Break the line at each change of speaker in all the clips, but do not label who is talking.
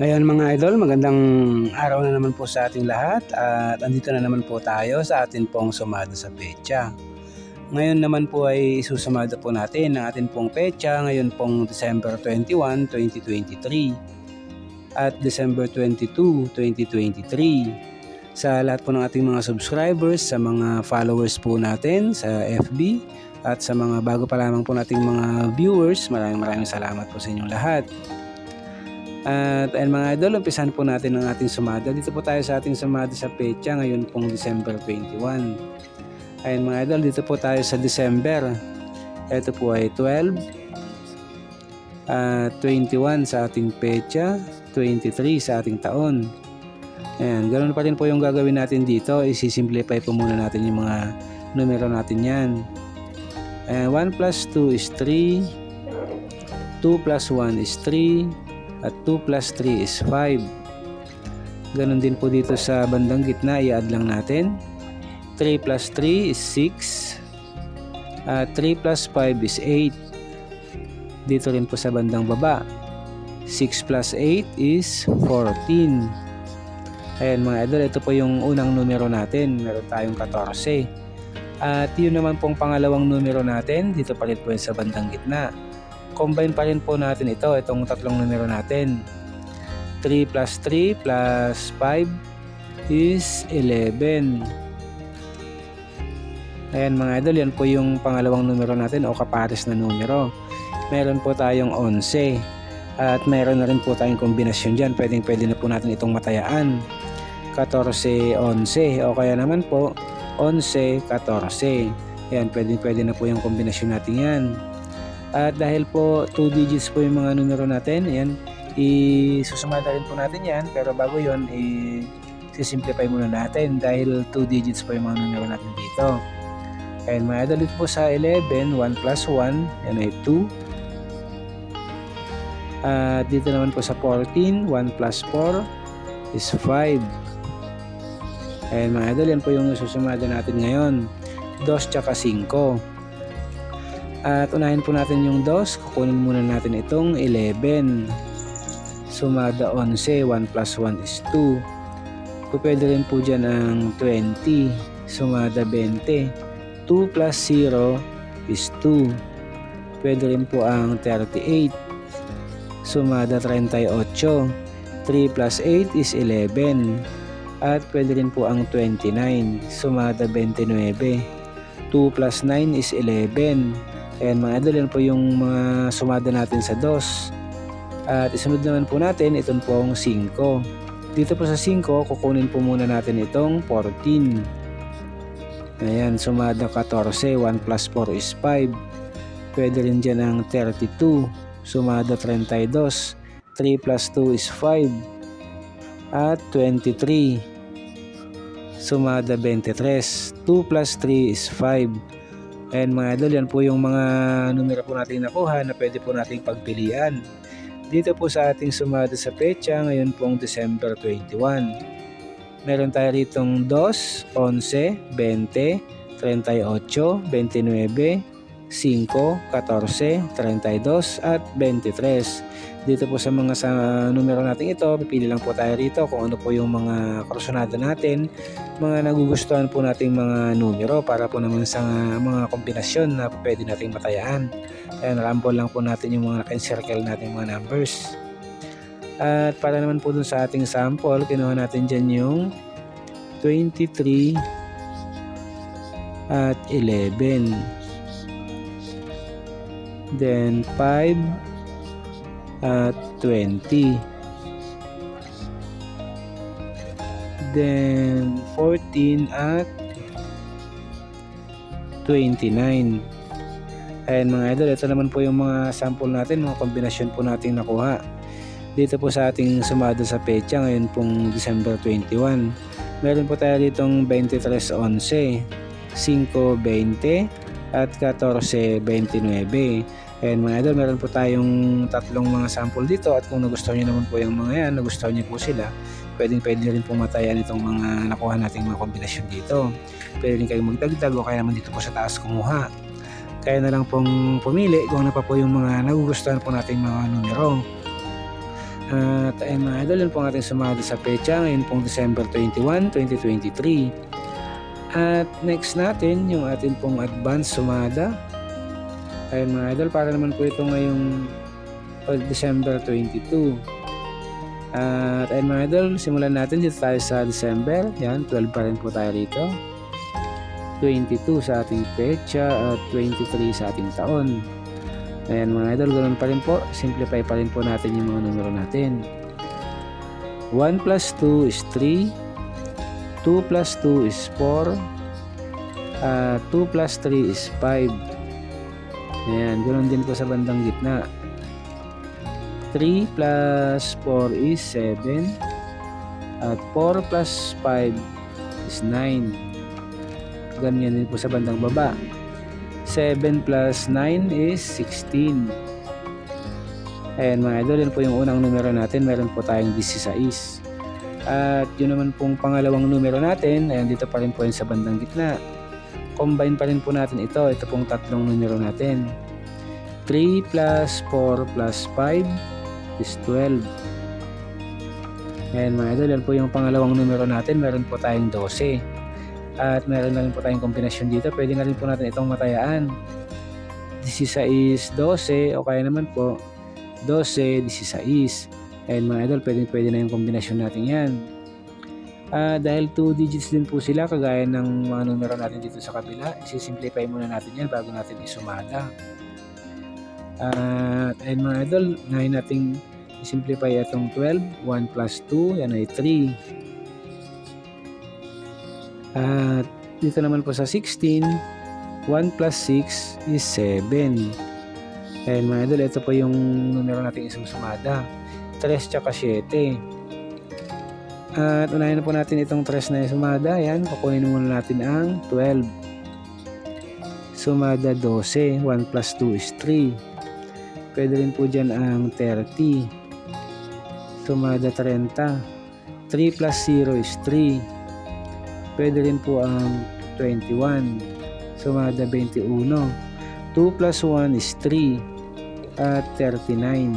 Ngayon mga idol, magandang araw na naman po sa ating lahat at andito na naman po tayo sa atin pong sumada sa pecha. Ngayon naman po ay isusumada po natin ang atin pong pecha ngayon pong December 21, 2023 at December 22, 2023. Sa lahat po ng ating mga subscribers, sa mga followers po natin sa FB at sa mga bago pa lamang po nating mga viewers, maraming maraming salamat po sa inyong lahat. At ayun mga idol, umpisan po natin ang ating sumada. Dito po tayo sa ating sumada sa pecha ngayon pong December 21. Ayun mga idol, dito po tayo sa December. Ito po ay 12, at 21 sa ating pecha, 23 sa ating taon. Ayan, ganoon pa rin po yung gagawin natin dito. Isi-simplify po muna natin yung mga numero natin yan. Ayan, 1 plus 2 is 3, 2 plus 1 is 3, at 2 plus 3 is 5. Ganon din po dito sa bandang gitna, i-add lang natin. 3 plus 3 is 6. At 3 plus 5 is 8. Dito rin po sa bandang baba. 6 plus 8 is 14. Ayan mga idol, ito po yung unang numero natin. Meron tayong 14. At yun naman pong pangalawang numero natin, dito pa rin po sa bandang gitna combine pa rin po natin ito, itong tatlong numero natin. 3 plus 3 plus 5 is 11. Ayan mga idol, yan po yung pangalawang numero natin o kapares na numero. Meron po tayong 11 at meron na rin po tayong kombinasyon dyan. Pwedeng pwede na po natin itong matayaan. 14, 11 o kaya naman po 11, 14. Ayan, pwedeng pwede na po yung kombinasyon natin yan. At dahil po 2 digits po yung mga numero natin, ayan, isusumada rin po natin yan. Pero bago yon i-simplify muna natin dahil 2 digits po yung mga numero natin dito. Idol, dito po sa 11, 1 plus 1, yan ay 2. At dito naman po sa 14, 1 plus 4 is 5. Ayan mga yan po yung isusumada natin ngayon. 2 tsaka 5. At unahin po natin yung dos. Kukunin muna natin itong 11. Sumada 11. 1 plus 1 is 2. Pwede rin po dyan ang 20. Sumada 20. 2 plus 0 is 2. Pwede rin po ang 38. Sumada 38. 3 plus 8 is 11. At pwede rin po ang 29. Sumada 29. 2 plus 9 is 11 Ayan mga idol, yan po yung mga sumada natin sa DOS. At isunod naman po natin itong pong 5. Dito po sa 5, kukunin po muna natin itong 14. Ayan, sumada 14. 1 plus 4 is 5. Pwede rin dyan ang 32. Sumada 32. 3 plus 2 is 5. At 23. Sumada 23. 2 plus 3 is 5. And mga idol, yan po yung mga numero po natin nakuha na pwede po nating pagpilian. Dito po sa ating sumada sa pecha, ngayon pong December 21. Meron tayo ritong 2, 11, 20, 38, 29, 5, 14, 32 at 23. Dito po sa mga sa numero natin ito, pipili lang po tayo rito kung ano po yung mga kursunada natin, mga nagugustuhan po nating mga numero para po naman sa mga kombinasyon na pwede nating matayaan. Ayan, ramble lang po natin yung mga naka-encircle natin mga numbers. At para naman po dun sa ating sample, kinuha natin dyan yung 23 at 11 then 5 at 20 then 14 at 29 ayan mga idol ito naman po yung mga sample natin mga kombinasyon po natin nakuha. Dito po sa ating sumada sa pecha ngayon pong December 21 meron po tayo ditong 23.11 5.20 at 14.29 And mga idol, meron po tayong tatlong mga sample dito at kung nagustuhan nyo naman po yung mga yan, nagustuhan nyo po sila, pwedeng pwede rin po matayan itong mga nakuha nating mga kombinasyon dito. Pwede rin kayong magdagdag o kaya naman dito po sa taas kumuha. Kaya na lang pong pumili kung ano pa po yung mga nagugustuhan po nating mga numero. At ayun mga idol, yun po ang ating sumada sa pecha ngayon pong December 21, 2023. At next natin, yung ating pong advance sumada. Ayun mga idol, para naman po ito ngayong uh, December 22. At ayun mga idol, simulan natin dito tayo sa December. Yan, 12 pa rin po tayo rito. 22 sa ating pecha at 23 sa ating taon. Ayan mga idol, ganoon pa rin po. Simplify pa rin po natin yung mga numero natin. 1 plus 2 is 3. 2 plus 2 is 4. Uh, 2 plus 3 is 5. Ayan, ganoon din po sa bandang gitna. 3 plus 4 is 7. At 4 plus 5 is 9. Ganyan din po sa bandang baba. 7 plus 9 is 16. Ayan mga idol, yan po yung unang numero natin. Meron po tayong 16. At yun naman pong pangalawang numero natin. Ayan, dito pa rin po yun sa bandang gitna. Combine pa rin po natin ito. Ito pong tatlong numero natin. 3 plus 4 plus 5 is 12. Ayan mga idol, yan po yung pangalawang numero natin. Meron po tayong 12. At meron na rin po tayong kombinasyon dito. Pwede na rin po natin itong matayaan. 16, 12 o kaya naman po 12, 16. Ayun mga idol, pwede, pwede na yung kombinasyon natin yan. Ah, dahil 2 digits din po sila kagaya ng mga numero natin dito sa kabila. Isi-simplify muna natin yan bago natin isumada. At ayun mga idol, ngayon nating i-simplify itong 12. 1 plus 2, yan ay 3. At dito naman po sa 16, 1 plus 6 is 7. Ayan mga idol, ito po yung numero natin isang sumada. 3 tsaka 7. At unahin na po natin itong 3 na sumada. Ayan, kukunin muna natin ang 12. Sumada 12. 1 plus 2 is 3. Pwede rin po dyan ang 30. Sumada 30. 3 plus 0 is 3. Pwede rin po ang 21. Sumada 21. 2 plus 1 is 3. At 39.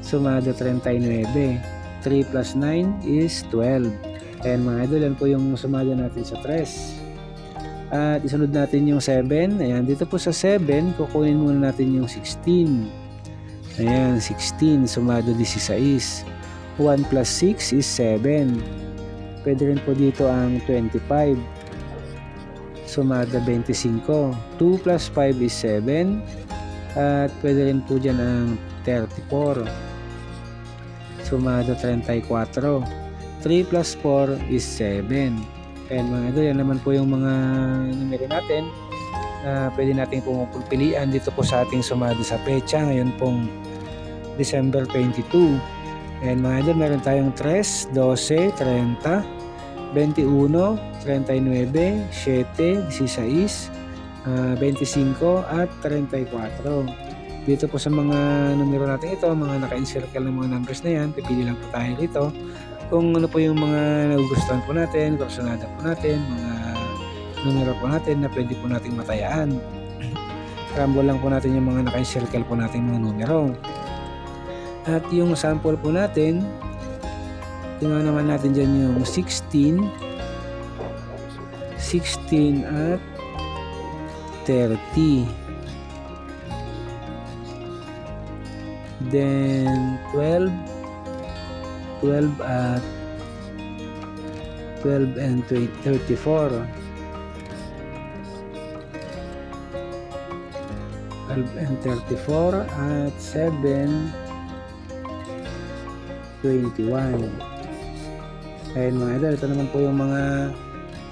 Sumada 39. 3 plus 9 is 12. Ayan mga idol, yan po yung sumada natin sa 3. At isunod natin yung 7. Ayan, dito po sa 7, kukunin muna natin yung 16. Ayan, 16. Sumado 16. 1 plus 6 is 7. Pwede rin po dito ang 25. Sumada 25. 2 plus 5 is 7. At pwede rin po dyan ang 34. Sumada 34. 3 plus 4 is 7. Ayan mga idol, yan naman po yung mga numero natin na pwede natin pumupilian dito po sa ating sumada sa pecha ngayon pong December 22. Ayan mga idol, meron tayong 3, 12, 30, 21, 39, 7, 16, uh, 25 at 34. Dito po sa mga numero natin ito, mga naka-encircle ng mga numbers na yan, pipili lang po tayo dito kung ano po yung mga nagugustuhan po natin, kursunada po natin, mga numero po natin na pwede po nating matayaan. Rumble lang po natin yung mga naka-encircle po natin mga numero. At yung sample po natin, tingnan naman natin dyan yung 16, 16 at 30. Then 12, 12 at 12 and 20, 34. 12 and 34 at 7 21. Ayun mga idol, ito naman po yung mga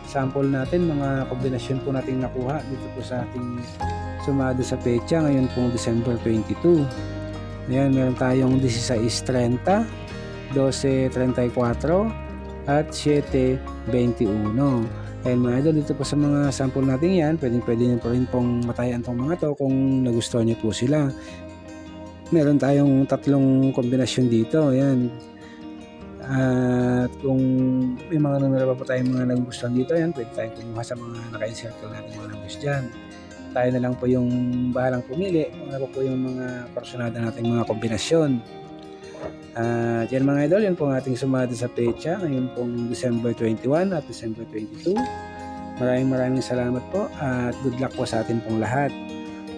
sample natin, mga kombinasyon po natin nakuha dito po sa ating sumado sa pecha ngayon pong December 22. Ayan, meron tayong 16.30, 12.34 at 7.21. Ayan mga idol, dito po sa mga sample natin yan, pwedeng pwede nyo po rin pong matayan tong mga to kung nagustuhan nyo po sila. Meron tayong tatlong kombinasyon dito, ayan. At kung may mga numero pa po tayong mga nagustuhan dito, yan, pwede tayong kumuha sa mga naka-encircle natin mga numbers dyan. Tayo na lang po yung bahalang pumili, ano po yung mga personada nating mga kombinasyon. At yan mga idol, yun po ang ating sumada sa pecha ngayon pong December 21 at December 22. Maraming maraming salamat po at good luck po sa atin pong lahat.